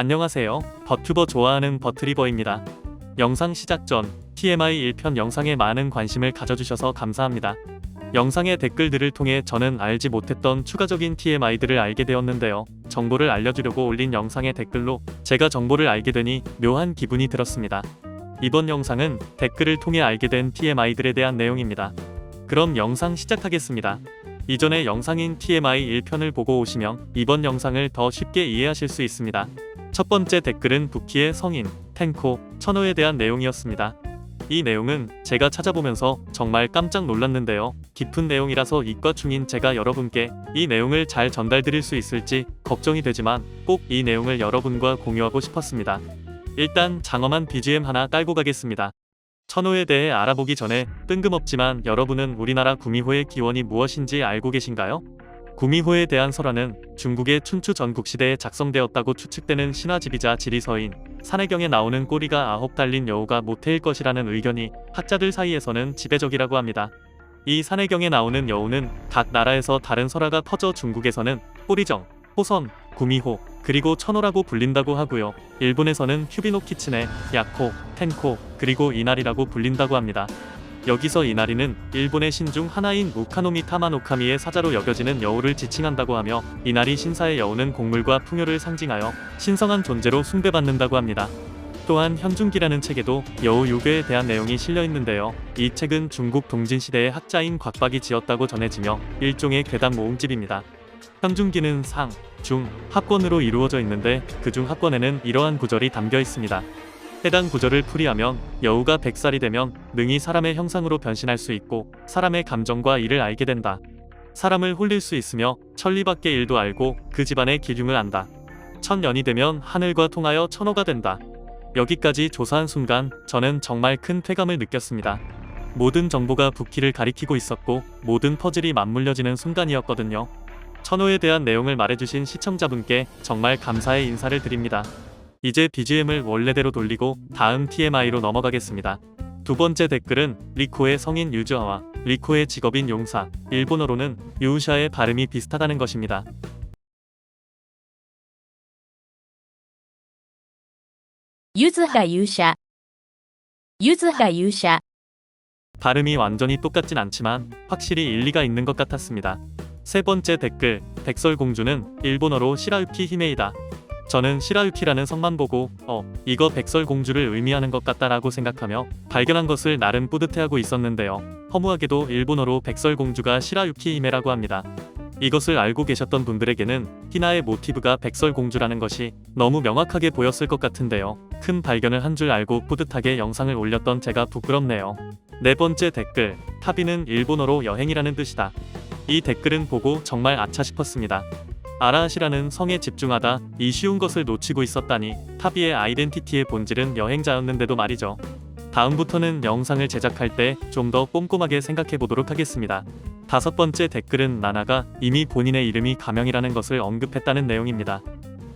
안녕하세요. 버튜버 좋아하는 버트리버입니다. 영상 시작 전 TMI 1편 영상에 많은 관심을 가져주셔서 감사합니다. 영상의 댓글들을 통해 저는 알지 못했던 추가적인 TMI들을 알게 되었는데요. 정보를 알려주려고 올린 영상의 댓글로 제가 정보를 알게 되니 묘한 기분이 들었습니다. 이번 영상은 댓글을 통해 알게 된 TMI들에 대한 내용입니다. 그럼 영상 시작하겠습니다. 이전의 영상인 TMI 1편을 보고 오시면 이번 영상을 더 쉽게 이해하실 수 있습니다. 첫 번째 댓글은 부키의 성인, 탱코, 천호에 대한 내용이었습니다. 이 내용은 제가 찾아보면서 정말 깜짝 놀랐는데요. 깊은 내용이라서 이과 중인 제가 여러분께 이 내용을 잘 전달드릴 수 있을지 걱정이 되지만 꼭 이 내용을 여러분과 공유하고 싶었습니다. 일단 장엄한 BGM 하나 깔고 가겠습니다. 천호에 대해 알아보기 전에 뜬금없지만 여러분은 우리나라 구미호의 기원이 무엇인지 알고 계신가요? 구미호에 대한 설화는 중국의 춘추 전국시대에 작성되었다고 추측되는 신화집이자 지리서인 산해경에 나오는 꼬리가 아홉 달린 여우가 모태일 것이라는 의견이 학자들 사이에서는 지배적이라고 합니다. 이 산해경에 나오는 여우는 각 나라에서 다른 설화가 퍼져 중국에서는 꼬리정, 호선, 구미호, 그리고 천호라고 불린다고 하고요. 일본에서는 휴비노 키츠네, 야코, 텐코, 그리고 이나리라고 불린다고 합니다. 여기서 이나리는 일본의 신 중 하나인 우카노미 타마노카미의 사자로 여겨지는 여우를 지칭한다고 하며 이나리 신사의 여우는 곡물과 풍요를 상징하여 신성한 존재로 숭배받는다고 합니다. 또한 현중기라는 책에도 여우 요괴에 대한 내용이 실려 있는데요. 이 책은 중국 동진시대의 학자인 곽박이 지었다고 전해지며 일종의 괴담 모음집입니다. 현중기는 상, 중, 합권으로 이루어져 있는데 그중 합권에는 이러한 구절이 담겨 있습니다. 해당 구절을 풀이하면 여우가 100살이 되면 능히 사람의 형상으로 변신할 수 있고 사람의 감정과 일을 알게 된다. 사람을 홀릴 수 있으며 천리밖의 일도 알고 그 집안의 기륭을 안다. 천년이 되면 하늘과 통하여 천호가 된다. 여기까지 조사한 순간 저는 정말 큰 쾌감을 느꼈습니다. 모든 정보가 부키를 가리키고 있었고 모든 퍼즐이 맞물려지는 순간이었거든요. 천호에 대한 내용을 말해주신 시청자분께 정말 감사의 인사를 드립니다. 이제 BGM을 원래대로 돌리고 다음 TMI로 넘어가겠습니다. 두 번째 댓글은 리코의 성인 유즈아와 리코의 직업인 용사, 일본어로는 유우샤의 발음이 비슷하다는 것입니다. 유즈하 유샤 유즈하 유샤 발음이 완전히 똑같진 않지만 확실히 일리가 있는 것 같았습니다. 세 번째 댓글, 백설공주는 일본어로 시라유키 히메이다. 저는 시라유키라는 성만 보고 어 이거 백설공주를 의미하는 것 같다라고 생각하며 발견한 것을 나름 뿌듯해하고 있었는데요. 허무하게도 일본어로 백설공주가 시라유키 히메라고 합니다. 이것을 알고 계셨던 분들에게는 히나의 모티브가 백설공주라는 것이 너무 명확하게 보였을 것 같은데요. 큰 발견을 한 줄 알고 뿌듯하게 영상을 올렸던 제가 부끄럽네요. 네 번째 댓글, 타비는 일본어로 여행이라는 뜻이다. 이 댓글은 보고 정말 아차 싶었습니다. 아라하시라는 성에 집중하다 이 쉬운 것을 놓치고 있었다니 타비의 아이덴티티의 본질은 여행자였는데도 말이죠. 다음부터는 영상을 제작할 때 좀 더 꼼꼼하게 생각해 보도록 하겠습니다. 다섯 번째 댓글은 나나가 이미 본인의 이름이 가명이라는 것을 언급했다는 내용입니다.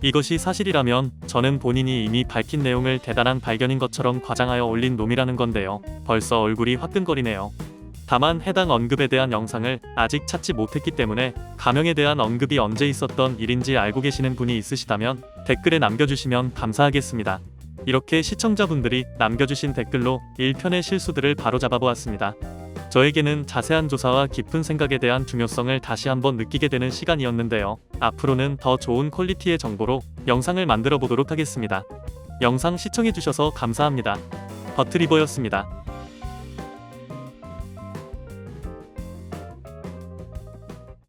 이것이 사실이라면 저는 본인이 이미 밝힌 내용을 대단한 발견인 것처럼 과장하여 올린 놈이라는 건데요. 벌써 얼굴이 화끈거리네요. 다만 해당 언급에 대한 영상을 아직 찾지 못했기 때문에 가명에 대한 언급이 언제 있었던 일인지 알고 계시는 분이 있으시다면 댓글에 남겨주시면 감사하겠습니다. 이렇게 시청자분들이 남겨주신 댓글로 1편의 실수들을 바로잡아 보았습니다. 저에게는 자세한 조사와 깊은 생각에 대한 중요성을 다시 한번 느끼게 되는 시간이었는데요. 앞으로는 더 좋은 퀄리티의 정보로 영상을 만들어 보도록 하겠습니다. 영상 시청해주셔서 감사합니다. 버트리버였습니다.